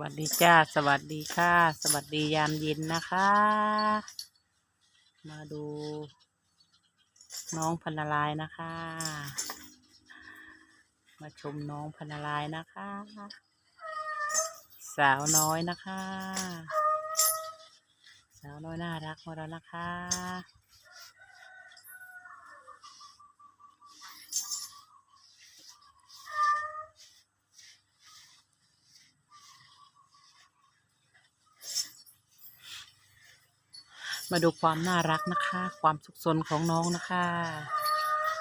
วัสดีจ้า สวัสดีค่ะ สวัสดียามเย็นนะคะ มาดู น้องพันลายนะคะ มาชมน้องพันลายนะคะ สาวน้อยนะคะ สาวน้อยน่ารักของเรานะคะ มาดูความน่ารักนะคะ ความสุขสนของน้องนะคะ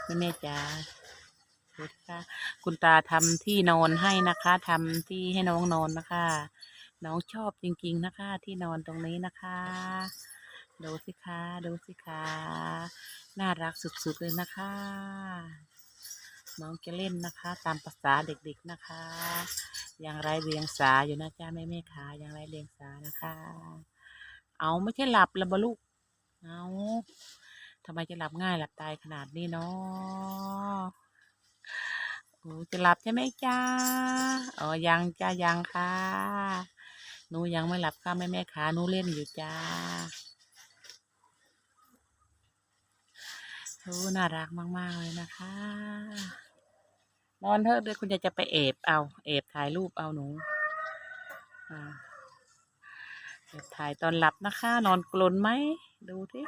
แม่แม่จ๋าดูสิคะคุณตาทำที่นอนให้นะคะทำที่ให้น้องนอนนะคะ น้องชอบจริง ๆนะคะ ที่นอนตรงนี้นะคะดูสิคะดูสิคะน่ารักสุดๆเลยนะคะ น้องจะเล่นนะคะ ตามภาษาเด็กๆนะคะ อย่างไรเรียงสาอยู่นะจ้าแม่แม่ขาอย่างไรเรียงสานะคะ เอาไม่ใช่หลับล้วบลูก เอาทำไมจะหลับง่ายหลับตายขนาดนี้เนาะโอ้จะหลับใช่ไหมจ้าอ๋อยังจ้ายังค่ะหนูยังไม่หลับค่ะแม่แม่ขาหนูเล่นอยู่จ้าโอ้น่ารักมาก ๆ เลยนะคะ นอนเถอะเดี๋ยวคุณยายจะไปเอบเอา เอบถ่ายรูปเอาหนูอ่า ถ่ายตอนหลับนะคะ นอนกลนไหม ดูที่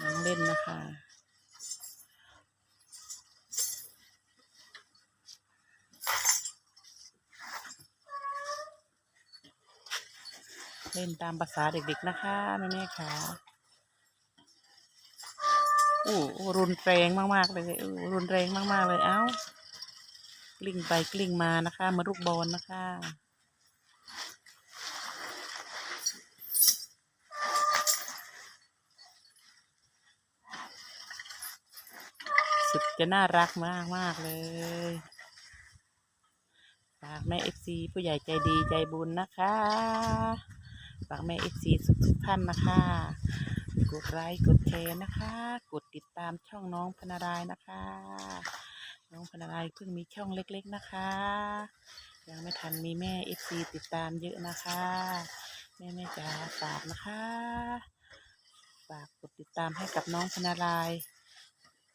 น้องเล่นนะคะเล่นตามภาษาเด็กๆนะคะแม่แม่ๆค่ะโอ้โอ้รุนแรงมากๆเลยโอ้รุนแรงมากๆเลย เอ้า กลิ้งไปกลิ้งมานะคะเหมาลูกบอลนะคะสุดจะน่ารักมากมากเลยฝากแม่เอฟซีผู้ใหญ่ใจดีใจบุญนะคะฝากแม่เอฟซีทุกท่านนะคะ กดไลค์กดแชร์นะคะ กดติดตามช่องน้องพนารายนะคะ น้องพนารายเพิ่งมีช่องเล็กๆนะคะ ยังไม่ทันมีแม่เอฟซีติดตามเยอะนะคะ แม่แม่จ๋าฝากนะคะฝากกดติดตามให้กับน้องพนาราย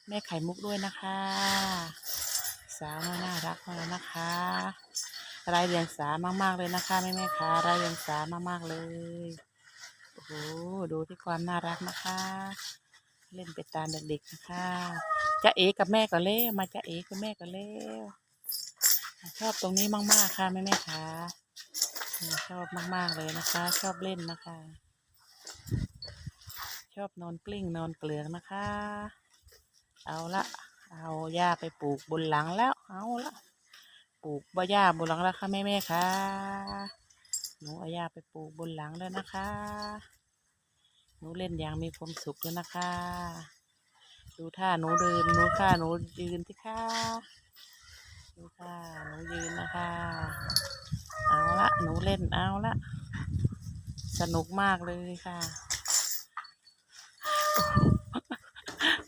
แม่ไข่มุกด้วยนะคะ สาวน่ารักมากเลยนะคะรายเรียงสามากๆเลยนะคะแม่แม่คะรายเรียงสามากๆเลยโอ้โหดูที่ความน่ารักนะคะ เล่นไปตามเด็กๆนะคะ จะเอกับแม่ก็เล่มาจะเอกับแม่ก็เล่ชอบตรงนี้มากๆค่ะแม่แม่ค่ะชอบมากๆเลยนะคะ ชอบเล่นนะคะ ชอบนอนกลิ้งนอนเกลืองนะคะ เอาละเอาหญ้าไปปลูกบนหลังแล้วเอาละปลูกบหญ้าบนหลังแล้วค่ะแม่แม่ค่ะหนูเอาหญ้าไปปลูกบนหลังแล้วนะคะ หนูเล่นอย่างมีความสุขแล้วนะคะ ดูท่าหนูเดินดูท่าหนูยืนที่ค่ะดูท่าหนูยืนนะคะ เอาละหนูเล่นเอาละสนุกมากเลยค่ะ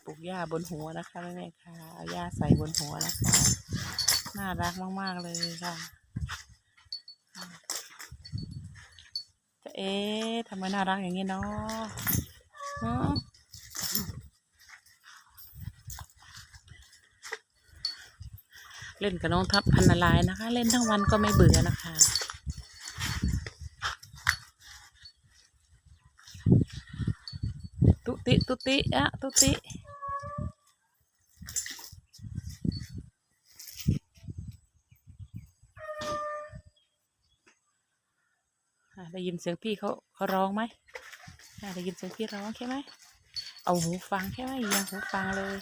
ปลูกหญ้าบนหัวนะคะแม่แม่ค่ะเอาหญ้าใส่บนหัวนะคะน่ารักมาก ๆ เลยค่ะจะเอ๊ะทำไมน่ารักอย่างนี้เนาะฮะ เล่นกับน้องทับพันนลายนะคะ เล่นทั้งวันก็ไม่เบื่อนะคะตุติตุติอะตุติได้ยินเสียงพี่เขาเขาร้องไหมได้ยินเสียงพี่ร้องใช่ไหมเอาหูฟังใช่ไหมยังหูฟังเลย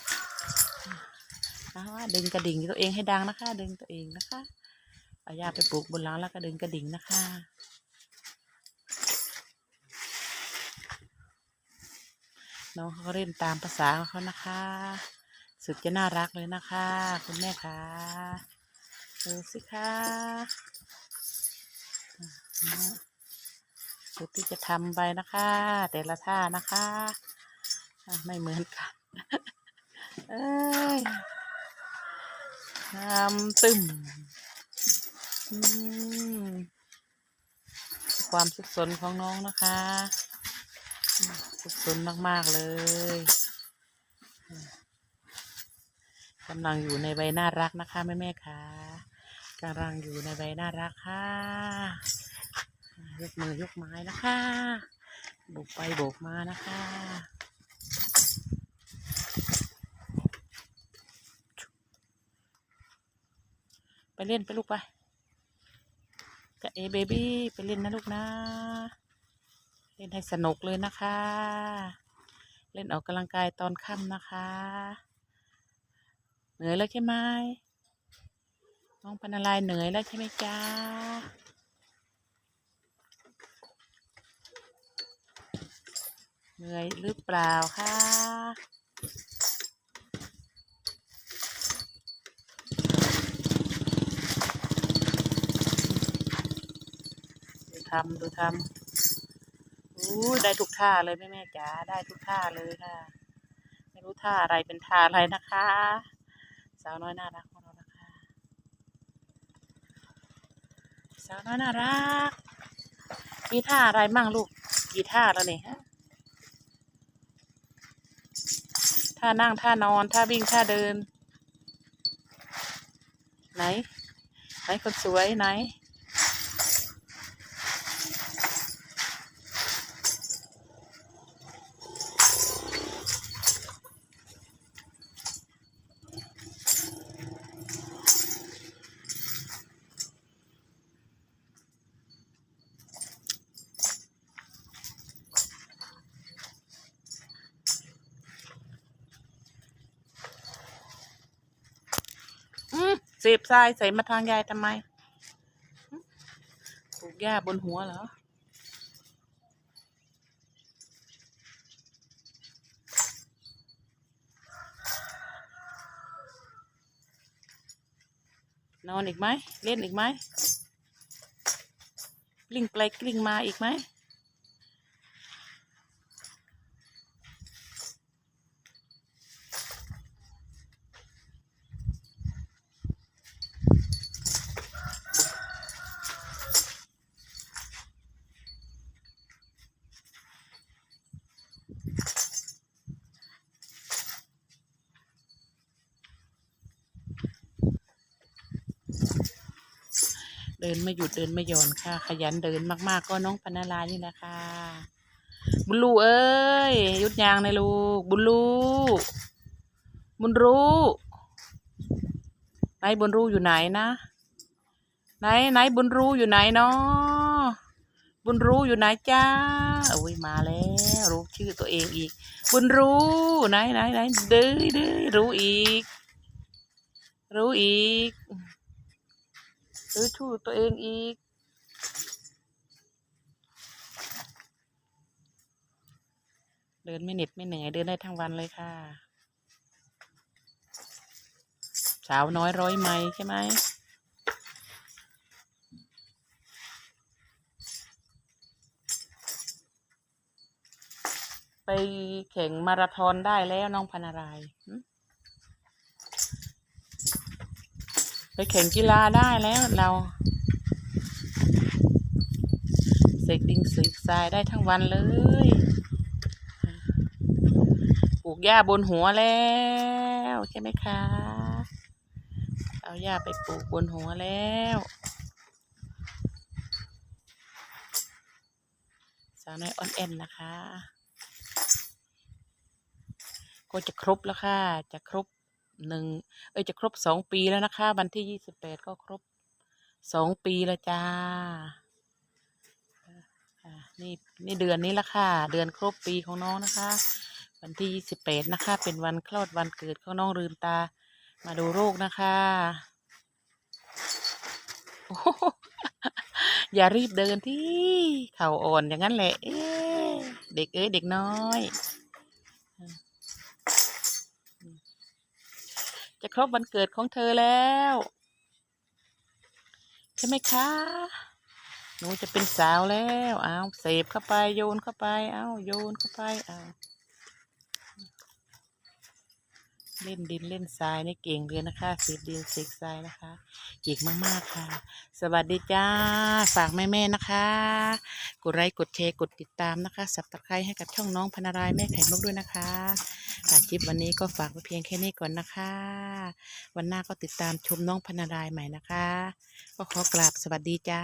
ดึงกระดิ่งตัวเองให้ดังนะคะ ดึงตัวเองนะคะเอายาไปปลูกบนหลังแล้วก็ดึงกระดิ่งนะคะน้องเขาเล่นตามภาษาของเขานะคะ สุดจะน่ารักเลยนะคะ คุณแม่คะดูสิคะอะสุดที่จะทำไปนะคะ แต่ละท่านะคะอะไม่เหมือนกัน เอ้ย งามตึมอืมความสุขสนของน้องนะคะ สุขสนมาก ๆ เลยกำลังอยู่ในใบน่ารักนะคะ แม่แม่ๆค่ะกำลังอยู่ในใบน่ารักค่ะ ยกมือยกไม้นะคะโบกไปโบกมานะคะ เล่นไปลูกไปกับเอเบบี้ไปเล่นนะลูกนะ เล่นให้สนุกเลยนะคะ เล่นออกกำลังกายตอนค่ำนะคะ เหนื่อยแล้วใช่ไหมน้องพันอะไรเหนื่อยแล้วใช่ไหมจ๊ะเหนื่อยหรือเปล่าคะ ดูทำดูทำอู้ได้ทุกท่าเลยแม่แม่จ๋าได้ทุกท่าเลยค่ะ ไม่รู้ท่าอะไรเป็นท่าอะไรนะคะ สาวน้อยน่ารักของเรานะคะ สาวน้อยน่ารักมีท่าอะไรมั่งลูกกี่ท่าแล้วเนี่ยฮะท่านั่งท่านอนท่าวิ่งท่าเดิน ไหน ไหนคนสวยไหน อืม เสพทรายใส่มาทางยายทำไมหึปลูกหญ้าบนหัวเหรอนอนอีกไหม เล่นอีกไหมกลิ้งไปกลิ้งมาอีกไหม เดินไม่หยุดเดินไม่หย่อนค่ะ ขยันเดินมากๆ ก็น้องปนารานี่แหละค่ะ บุญลูเอ้ยยุดยางในอยลูก บุญลูบุญรู้ไหนบุญรู้อยู่ไหนนะไหนไหนบุญรู้อยู่ไหนเนาะบุญรู้อยู่ไหนจ้าอุ้ยมาแล้วรู้ชื่อตัวเองอีก บุญรู้ไหนไหนไหนเด้อเด้อรู้อีก รู้อีก หรือชูตัวเองอีก เดินไม่เหน็ดไม่เหนื่อยเดินได้ทั้งวันเลยค่ะ สาวน้อยร้อยไม้ใช่ไหมไปแข่งมาราธอนได้แล้วน้องพนารายหึ ไปแข่งกีฬาได้แล้วเราเสกดิงเสกทรายได้ทั้งวันเลยปลูกหญ้าบนหัวแล้วใช่ไหมคะ เอาหญ้าไปปลูกบนหัวแล้วสาวน้อยอ่อนแอนนะคะ ก็จะครบแล้วค่ะ จะครบ หนึ่งเอ้ยจะครบสองปีแล้วนะคะ วันที่ยี่สิบแปดก็ครบสองปีแล้วจ้านี่นี่เดือนนี้ละค่ะ เดือนครบปีของน้องนะคะ วันที่ยี่สิบแปดนะคะ เป็นวันคลอดวันเกิดของน้องลืมตา มาดูโรคนะคะอย่ารีบเดินที่เข่าอ่อนอย่างนั้นแหละเอ๊ะเด็กเอ้ยเด็กน้อย จะครบวันเกิดของเธอแล้ว ใช่ไหมคะ หนูจะเป็นสาวแล้ว เอาเสพเข้าไปโยนเข้าไป เอาโยนเข้าไปเอา เล่นดินเล่นทรายนี่เก่งเลยนะคะสกดินสกทรายนะคะเก่งมากๆค่ะ สวัสดีจ้าฝากแม่ๆนะคะ กดไลค์กดแชร์กดติดตามนะคะสับตะไคร้ให้กับช่องน้องพนารายแม่ไข่มุกด้วยนะคะค่ะคลิปวันนี้ก็ฝากไว้เพียงแค่นี้ก่อนนะคะ วันหน้าก็ติดตามชมน้องพนารายใหม่นะคะ ก็ขอกราบสวัสดีจ้า